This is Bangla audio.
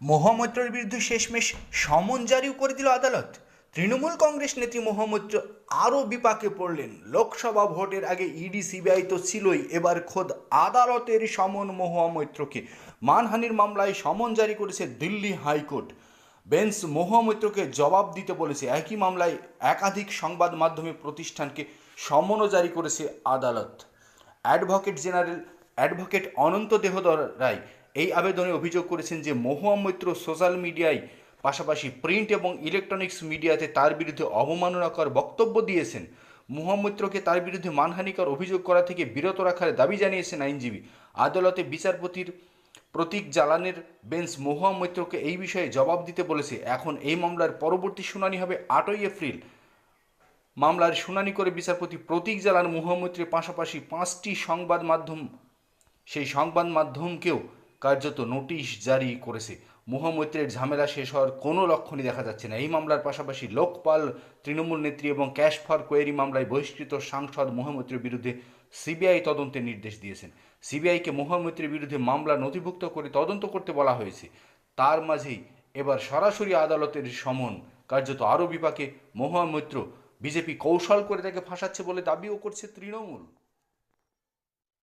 মহামৈত্রের বিরুদ্ধে শেষমেশ সমন জারিও করে দিল আদালত। তৃণমূল কংগ্রেস নেত্রী মহামৈত্র আরও বিপাকে পড়লেন। লোকসভা ভোটের আগে ইডি, সিবিআই তো ছিলই, এবার খোদ আদালতের সমন মহামৈত্রকে। মানহানির মামলায় সমন জারি করেছে দিল্লি হাইকোর্ট। বেঞ্চ মহামৈত্রকে জবাব দিতে বলেছে, একই মামলায় একাধিক সংবাদ মাধ্যমে প্রতিষ্ঠানকে সমনও জারি করেছে আদালত। Advocate general advocate Ananta Dehdar Roy এই আবেদনে অভিযোগ করেছেন যে মহুয়া মৈত্র সোশ্যাল মিডিয়ায় পাশাপাশি প্রিন্ট এবং ইলেকট্রনিক্স মিডিয়াতে তার বিরুদ্ধে অবমাননাকর বক্তব্য দিয়েছেন। মহামৈত্রকে তার বিরুদ্ধে মানহানিকর অভিযোগ করা থেকে বিরত রাখার দাবি জানিয়েছেন আইনজীবী। আদালতে বিচারপতির প্রতীক জালানের বেঞ্চ মহুয়া মৈত্রকে এই বিষয়ে জবাব দিতে বলেছে। এখন এই মামলার পরবর্তী শুনানি হবে আটই এপ্রিল। মামলার শুনানি করে বিচারপতি প্রতীক জালান মুহাম্মদের পাশাপাশি পাঁচটি সংবাদ মাধ্যম, সেই সংবাদ মাধ্যমকেও কার্যত নোটিশ জারি করেছে। মুহামৈত্রের ঝামেলা শেষ হওয়ার কোনো লক্ষণই দেখা যাচ্ছে না। এই মামলার পাশাপাশি লোকপাল, তৃণমূল নেত্রী এবং ক্যাশ ফর কোয়েরি মামলায় বহিষ্কৃত সাংসদ মুহামৈত্রের বিরুদ্ধে সিবিআই তদন্তের নির্দেশ দিয়েছেন। সিবিআইকে মুহামৈত্রের বিরুদ্ধে মামলা নথিভুক্ত করে তদন্ত করতে বলা হয়েছে। তার মাঝেই এবার সরাসরি আদালতের সমন কার্যত আরও বিপাকে মহামৈত্র বিজেপি কৌশল করে তাকে ফাঁসাচ্ছে বলে দাবিও করছে তৃণমূল।